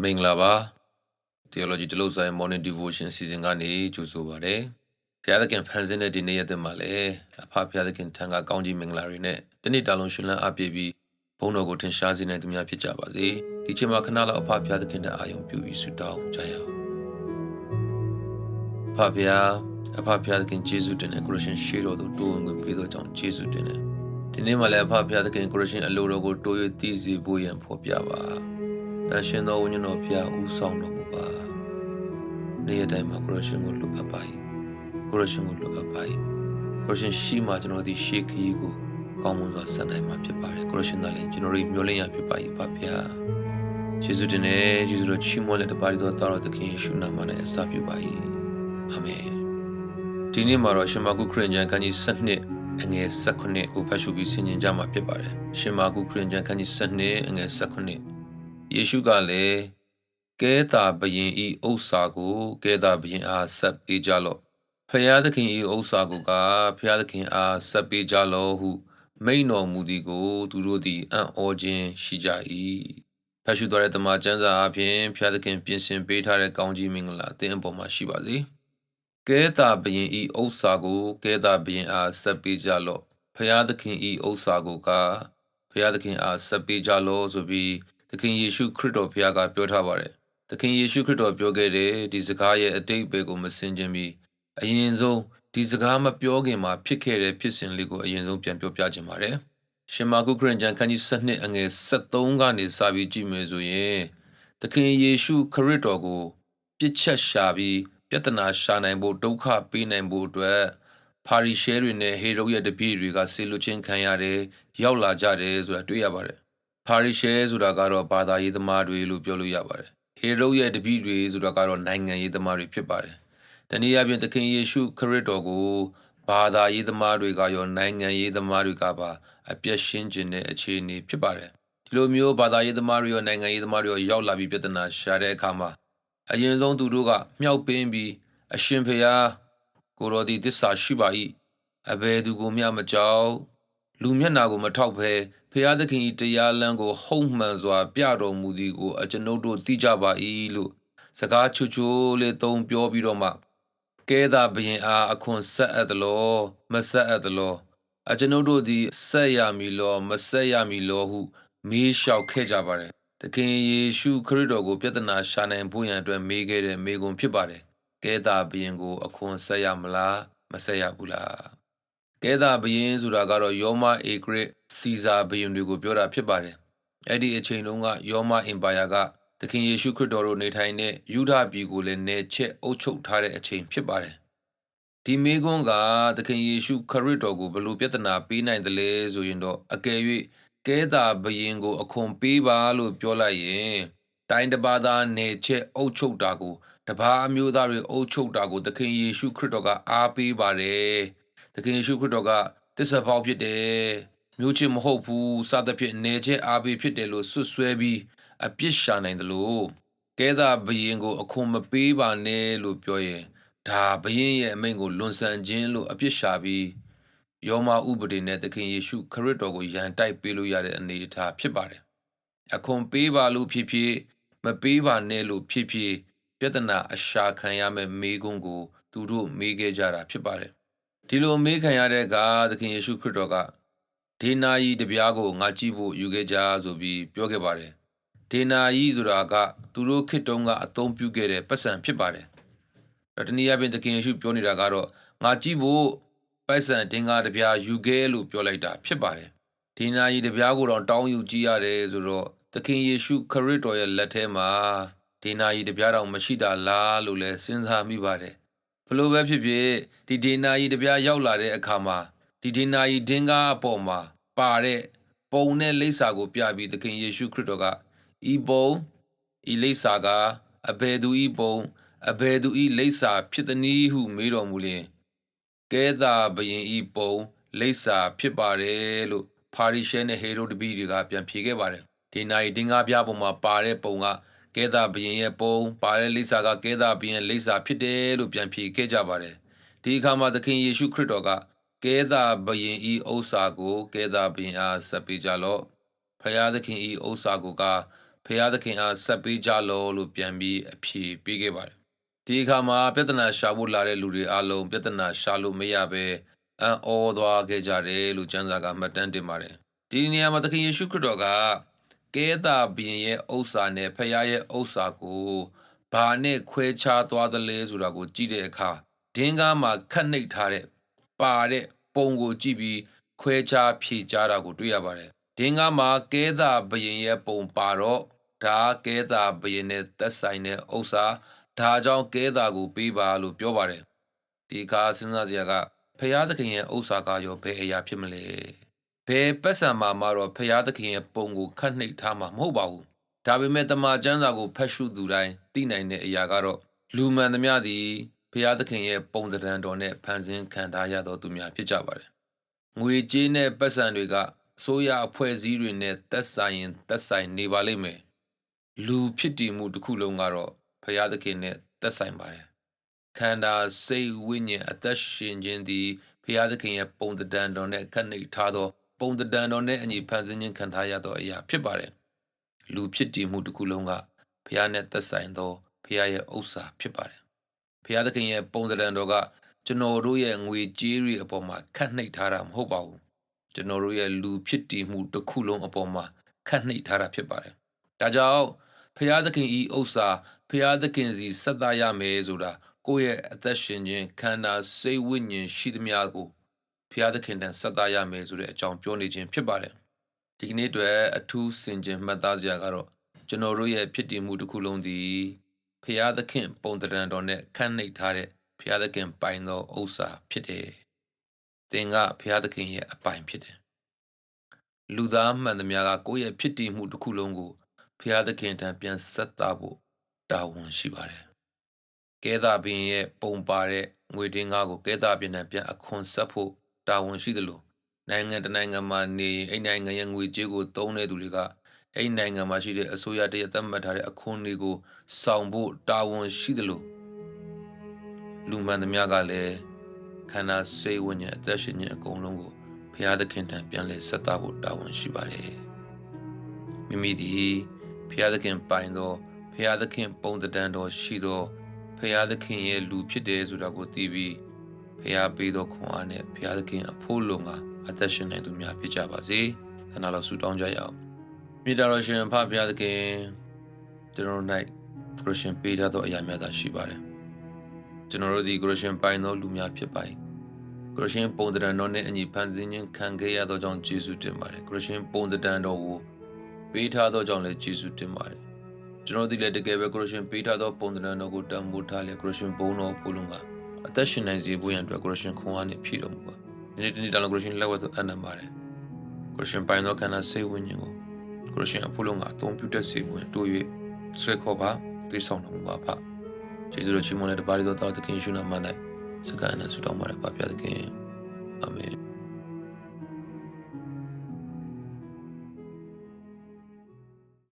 မင်္ဂလာပါ Theology တလို့ဆိုင် Morning Devotion Season ကနေကြိုဆိုပါရစေ။ဘုရားသခင်ဖန်ဆင်းတဲ့ဒီနေ့ရက်သစ်မှာလည်းအဖဘုရားသခင်ထံကကောင်းကြီးမင်္ဂလာတွေနဲ့တနေ့တာလုံးရှင်လန်းအပ်ပြီးဘုန်းတော်ကိုထင်ရှားစေနိုင်သူများဖြစ်ကြပါစေ။ဒီချိန်မှာခဏလောက်အဖဘုရားသခင်နဲ့အာရုံပြုပြီးဆုတောင်းကြရအောင်။ဖဘုရားအဖဘုရားသခင်ယေရှုတင်တဲ့ကိုရရှင်ရှေးတော်သို့တိုးဝင်ခွင့်ပေးသောကြောင့်ယေရှုတင်တယ်။ဒီနေ့မှလည်းအဖဘုရားသခင်ကိုရရှင်အလိုတော်ကိုတိုးရတည်စေဖို့ရန်ဖော်ပြပါ။ တန်ရှင်သောဝိညာဉ်တော်ဖျားဦးဆောင်တော်မူပါနေ့ရက်တိုင်းမှာကိုရရှင်ကိုလွတ်အပ်ပါ၏ကိုရရှင်ကိုလွတ်အပ်ပါ၏ကိုရရှင်ရှိမှကျွန်တော်ဒီရှေးခရီးကိုကောင်းမွန်စွာဆက်နိုင်မှာဖြစ်ပါတယ်ကိုရရှင်သားလည်းကျွန်တော်တို့မျှော်လင့်ရဖြစ်ပါ၏ပါဖျားယေရှုတင်နဲ့ယေရှုတော်ချီးမွမ်းလက်တပါးတော်တော်သခင်ယေရှုနာမနဲ့အစပြုပါ၏အာမင်ဒီနေ့မှာတော့ရှင်မာကုခရစ်ယာန်ခန်းကြီး7နှစ်အငယ်16ကိုဖတ်ရှုပြီးဆင်ခြင်ကြမှာဖြစ်ပါတယ်ရှင်မာကုခရစ်ယာန်ခန်းကြီး7နှစ်အငယ်16 ယေရှုကလည်းကဲတာဘယင်ဤဥစ္စာကိုကဲတာဘယင်အားဆက်ပေးကြလော့ဖျားသခင်ဤဥစ္စာကိုကဖျားသခင်အားဆက်ပေးကြလော့ဟု မိန်တော်မူသည်ကို သူတို့သည်အံ့ဩခြင်းရှိကြ၏ဖတ်ရှုတော်တဲ့တမန်ကျမ်းစာအပြင်ဖျားသခင်ပြင်ဆင်ပေးထားတဲ့ကောင်းကြီးမင်္ဂလာအသင်အပေါ်မှာရှိပါစေကဲတာဘယင်ဤဥစ္စာကိုကဲတာဘယင်အားဆက်ပေးကြလော့ဖျားသခင်ဤဥစ္စာကိုကဖျားသခင်အားဆက်ပေးကြလော့ဆိုပြီး သခင်ယေရှုခရစ်တော်ဘုရားကပြောထားပါတယ်။သခင်ယေရှုခရစ်တော်ပြောခဲ့တဲ့ဒီစကားရဲ့အတိတ်ပဲကိုမစင်ကြင်ပြီးအရင်ဆုံးဒီစကားမပြောခင်မှာဖြစ်ခဲ့တဲ့ဖြစ်စဉ်လေးကိုအရင်ဆုံးပြန်ပြောပြခြင်းပါတယ်။ရှင်မာကုခရစ်ယာန်ခန်းကြီး7နှစ်အငယ်73ကနေစပြီးကြည့်မယ်ဆိုရင်သခင်ယေရှုခရစ်တော်ကိုပြစ်ချက်ရှာပြီးပြဿနာရှာနိုင်ဖို့ဒုက္ခပေးနိုင်ဖို့အတွက်ပါရီရှဲတွေနဲ့ဟေရုရဲ့တပည့်တွေကဆေလူချင်းခံရတယ်ရောက်လာကြတယ်ဆိုတာတွေ့ရပါတယ် ပါရီရှဲဆိုတာကတော့ဘာသာရေးသမားတွေလို့ပြောလို့ရပါတယ်။ဟေရုရဲ့တပည့်တွေဆိုတာကတော့နိုင်ငံရေးသမားတွေဖြစ်ပါတယ်။တနည်းအားဖြင့်သခင်ယေရှုခရစ်တော်ကိုဘာသာရေးသမားတွေကရောနိုင်ငံရေးသမားတွေကပါအပြည့်ရှင်းခြင်းတဲ့အခြေအနေဖြစ်ပါတယ်။ဒီလိုမျိုးဘာသာရေးသမားတွေရောနိုင်ငံရေးသမားတွေရောရောက်လာပြီးပြဿနာရှာတဲ့အခါမှာအရင်ဆုံးသူတို့ကမြောက်ပင်းပြီးအရှင်ဖျားကိုရောဒီသစ္စာရှိပါ၏အဘယ်သူကိုမျှမကြောက် လူမျက်နာကိုမထောက်ဘဲဖျားသခင်၏တရားလမ်းကို ဟုတ်မှန်စွာ ပြတော်မူသည်ကိုအကျွန်ုပ်တို့သိကြပါ၏လို့စကားချွချိုးလေးသုံးပြောပြီးတော့မှကဲသာဘရင်အားအခွန်ဆက်အပ်သလောမဆက်အပ်သလောအကျွန်ုပ်တို့သည်ဆက်ရမည်လောမဆက်ရမည်လောဟု မေးလျှောက်ခဲ့ကြပါတယ်သခင်ယေရှုခရစ်တော်ကို ပြဿနာရှာနိုင်ဖို့ရန်အတွက်မေးခဲ့တဲ့မေးခွန်းဖြစ်ပါတယ်ကဲသာဘရင်ကို အခွန်ဆက်ရမလားမဆက်ရဘူးလား ကဲသာဘရင်ဆိုတာကတော့ယောမအေဂရစ်စီဇာဘရင်တွေကိုပြောတာဖြစ်ပါတယ်။အဲ့ဒီအချိန်တုန်းကယောမအင်ပါယာကသခင်ယေရှုခရစ်တော်တို့နေထိုင်တဲ့ယူဒပြည်ကိုလည်းနေချက်အုပ်ချုပ်ထားတဲ့အချိန်ဖြစ်ပါတယ်။ဒီမိကွန်းကသခင်ယေရှုခရစ်တော်ကိုဘလို့ပြဿနာပေးနိုင်တယ်လဲဆိုရင်တော့အကယ်၍ကဲသာဘရင်ကိုအခွန်ပေးပါလို့ပြောလိုက်ရင်တိုင်းတပါးသားနေချက်အုပ်ချုပ်တာကိုတပါးအမျိုးသားတွေအုပ်ချုပ်တာကိုသခင်ယေရှုခရစ်တော်ကအားပေးပါတယ်။ သခင်ယေရှုခရစ်တော်ကတစ္ဆာပေါက်ဖြစ်တယ်မျိုးချစ်မဟုတ်ဘူးစသဖြင့်နေချက်အားပေးဖြစ်တယ်လို့ဆွဆွဲပြီးအပြစ်ရှာနိုင်တယ်လို့ကဲသာဘယင်ကို အခွန်မပေးပါနဲ့လို့ပြောရင်ဒါဘယင်ရဲ့အမိန့်ကိုလွန်ဆန်ခြင်းလို့အပြစ်ရှာပြီးယောမဥပဒေနဲ့သခင်ယေရှုခရစ်တော်ကိုယန်တိုက်ပေးလို့ရတဲ့အနေအထားဖြစ်ပါတယ်အခွန်ပေးပါလို့ဖြစ်ဖြစ်မပေးပါနဲ့လို့ဖြစ်ဖြစ်ပြဿနာအရှာခံရမဲ့မိကုံးကို သူတို့မေးခဲ့ကြတာဖြစ်ပါတယ် ဒီလိုမေးခံရတဲ့အခါသခင်ယေရှုခရစ်တော်ကဒေနာယီတပြားကိုငါကြည့်ဖို့ယူခဲ့ကြဆိုပြီးပြောခဲ့ပါတယ်ဒေနာယီဆိုတာကသူတို့ခေတ်တုန်းကအသုံးပြုခဲ့တဲ့ပတ်စံဖြစ်ပါတယ်တနည်းအားဖြင့်သခင်ယေရှုပြောနေတာကတော့ငါကြည့်ဖို့ပတ်စံတင်ကားတပြားယူခဲ့လို့ပြောလိုက်တာဖြစ်ပါတယ်ဒေနာယီတပြားကိုတော့တောင်းယူကြည့်ရတယ်ဆိုတော့သခင်ယေရှုခရစ်တော်ရဲ့လက်ထဲမှာဒေနာယီတပြားတောင်မရှိတာလားလို့လည်းစဉ်းစားမိပါတယ်ဘ လို့ပဲဖြစ်ဖြစ်ဒီဒေနာကြီးတပြားရောက်လာတဲ့အခါမှာဒီဒေနာကြီးဒင်းကားအပေါ်မှာပါတဲ့ပုံနဲ့လိပ်စာကိုပြပြီးသခင်ယေရှုခရစ်တော်ကဤပုံဤလိပ်စာကအဘယ်သူဤပုံအဘယ်သူဤလိပ်စာဖြစ်သည်နည်းဟုမေးတော်မူလျင်ကဲသာဘယင်ဤပုံလိပ်စာဖြစ်ပါတယ်လို့ပါရီရှဲနဲ့ဟေရိုဒပီတွေကပြန်ဖြေခဲ့ပါတယ်ဒီနိုင်ဒင်းကားပြပုံမှာပါတဲ့ပုံက ကဲသာဘရင်ရဲ့ပုံပါတဲ့လိပ်စာကကဲသာဘရင်လိပ်စာဖြစ်တယ်လို့ပြန်ဖြေခဲ့ကြပါတယ်ဒီအခါမှာသခင်ယေရှုခရစ်တော်ကကဲသာဘရင်ဤဥစ္စာကိုကဲသာဘရင်အားဆက်ပေးကြလော့ဖယားသခင်ဤဥစ္စာကိုကဖရာသခင်အားဆက်ပေးကြလောလို့ပြန်ပြီးအဖြေပေးခဲ့ပါတယ်ဒီအခါမှာပြဿနာရှာဖို့လာတဲ့လူတွေအလုံးပြဿနာရှာလို့မရပဲအံ့ဩသွားခဲ့ကြတယ်လို့ကျမ်းစာကမှတ်တမ်းတင်ပါတယ်ဒီနေရာမှာသခင်ယေရှုခရစ်တော်က ကဲတာဘုရင်ရဲ့ဥစ္စာနဲ့ဖရာရဲ့ဥစ္စာကိုဘာနဲ့ခွဲခြားသွားသလဲဆိုတာကို ကြည့်တဲ့အခါဒင်းကားမှာခတ်နှိပ်ထားတဲ့ပါတဲ့ပုံကိုကြည့်ပြီးခွဲခြားဖြေကြားတာကိုတွေ့ရပါတယ်ဒင်းကားမှာကဲတာဘုရင်ရဲ့ပုံပါတော့ဒါကဲတာဘုရင်နဲ့သက်ဆိုင်တဲ့ဥစ္စာဒါကြောင့်ကဲတာကိုပေးပါလို့ပြောပါတယ်ဒီအခါစဉ်းစားစရာကဖရာသခင်ရဲ့ဥစ္စာကရောဘယ်အရာဖြစ်မလဲ ဘယ်ပတ်စံမှာမှတော့ဖရာသခင်ရဲ့ပုံကိုခတ်နှိပ်ထားမှာမဟုတ်ပါဘူးဒါပေမဲ့တမန်ကျမ်းစာကိုဖတ်ရှုသူတိုင်းသိနိုင်တဲ့အရာကတော့လူမှန်သမျှသည်ဖရာသခင်ရဲ့ပုံသဏ္ဍာန်တော်နဲ့ဖန်ဆင်းခံထားရသောသူများဖြစ်ကြပါတယ်ငွေကြေးနဲ့ပတ်စံတွေကအစိုးရအဖွဲ့အစည်းတွေနဲ့သက်ဆိုင်ရင်သက်ဆိုင်နေပါလိမ့်မယ်လူဖြစ်တည်မှုတစ်ခုလုံးကတော့ဖရာသခင်နဲ့သက်ဆိုင်ပါတယ်ခန္ဓာစိတ်ဝိညာဉ်အသက်ရှင်ခြင်းသည်ဖရာသခင်ရဲ့ပုံသဏ္ဍာန်တော်နဲ့ခန့်နှိပ်ထားသော ပုံသဏ္ဍာန်တော်နဲ့အညီဖန်ဆင်းခြင်းခံထားရသောအရာဖြစ်ပါတယ်လူဖြစ်တည်မှုတစ်ခုလုံးကဖရာနဲ့သက်ဆိုင်သောဖရာရဲ့ဥစ္စာဖြစ်ပါတယ်ဖရာသခင်ရဲ့ပုံသဏ္ဍာန်တော်ကကျွန်တော်တို့ရဲ့ငွေကြေးတွေအပေါ်မှာခန့်နှိပ်ထားတာမဟုတ်ပါဘူးကျွန်တော်တို့ရဲ့လူဖြစ်တည်မှုတစ်ခုလုံးအပေါ်မှာခန့်နှိပ်ထားတာဖြစ်ပါတယ်ဒါကြောင့်ဖရာသခင်ဤဥစ္စာဖရာသခင်စီဆက်သားရမယ်ဆိုတာကိုယ့်ရဲ့အသက်ရှင်ခြင်းခန္ဓာစိတ်ဝိညာဉ်ရှိသမျှကို ဖရာသခင်တန်ဆက်သားရမယ်ဆိုတဲ့အကြောင်းပြောနေခြင်းဖြစ်ပါတယ်ဒီကနေ့အတွက်အထူးစင်ကြင်မှတ်သားစရာကတော့ကျွန်တော်တို့ရဲ့ဖြစ်တည်မှုတစ်ခုလုံးသည်ဖရာသခင်ပုံတရံတော်နဲ့ခန့်နှိပ်ထားတဲ့ဖရာသခင်ပိုင်သောဥစ္စာဖြစ်တယ်သင်ကဖရာသခင်ရဲ့အပိုင်ဖြစ်တယ်လူသားမှန်သမျှကကိုယ့်ရဲ့ဖြစ်တည်မှုတစ်ခုလုံးကိုဖရာသခင်ထံပြန်ဆက်သားဖို့တာဝန်ရှိပါတယ်ကဲသာပင်ရဲ့ပုံပါတဲ့ငွေတင်းကားကိုကဲသာပင်နဲ့ပြန်အခွန်ဆက်ဖို့ တာဝန်ရှိတယ်လို့နိုင်ငံတနိုင်ငံမှာနေရင်အဲ့နိုင်ငံရဲ့ငွေကြေးကိုသုံးတဲ့သူတွေကအဲ့နိုင်ငံမှာရှိတဲ့အစိုးရတရသတ်မှတ်ထားတဲ့အခွန်တွေကိုဆောင်ဖို့တာဝန်ရှိတယ်လို့လူမှန်သမျှကလည်းခန္ဓာစိတ်ဝိညာဉ်အသက်ရှင်ခြင်းအကုန်လုံးကိုဘုရားသခင်ထံပြန်လဲဆက်သဖို့တာဝန်ရှိပါတယ်မိမိသည်ဘုရားသခင်ပိုင်သောဘုရားသခင်ပုံတံတော်ရှိသောဖရာသခင်ရဲ့လူဖြစ်တယ်ဆိုတာကိုသိပြီး ဖရာပေးသောခွန်အားနဲ့ဖရာသခင်အဖို့လုံကအသက်ရှင်နိုင်သူများဖြစ်ကြပါစေခဏလောက်ဆုတောင်းကြရအောင်မြေတာတော်ရှင်ဖဖရာသခင်ကျွန်တော်တို့၌ခရစ်ရှင်ပေးထားသောအရာများသာရှိပါတယ်ကျွန်တော်တို့ဒီခရစ်ရှင်ပိုင်သောလူများဖြစ်ပါ၏ခရစ်ရှင်ပုံတံတော်နဲ့အညီဖန်ဆင်းခြင်းခံခဲ့ရသောကြောင့်ယေရှုတင်ပါတယ်ခရစ်ရှင်ပုံတံတော်ကိုပေးထားသောကြောင့်လည်းယေရှုတင်ပါတယ်ကျွန်တော်ဒီလည်းတကယ်ပဲခရစ်ရှင်ပေးထားသောပုံသဏ္ဍာန်တော်ကိုတန်ဖိုးထားလေခရစ်ရှင်ဘုန်းတော်ဖူးလုံးက အသက်ရှင်နိုင်စေဖို့ရန်အတွက်ခရစ်ရှင်ခွန်အားနဲ့ဖြည့်တော်မူပါဒီနေ့ဒီနေ့တန်ခရစ်ရှင်လက်ဝဲသို့အနံပါတယ်ခရစ်ရှင်ပိုင်သောခန္ဓာစိတ်ဝိညာဉ်ကိုခရစ်ရှင်အဖို့လုံးကအသုံးပြုတတ်စေဖို့တိုး၍ဆွဲခေါ်ပါသွေးဆောင်တော်မူပါဖကျေးဇူးတော်ချီးမွမ်းတဲ့တပါးတော်တော်သခင်ယေရှုနာမ၌စကားနဲ့ဆုတောင်းပါတယ်ပါဖသခင်အာမင်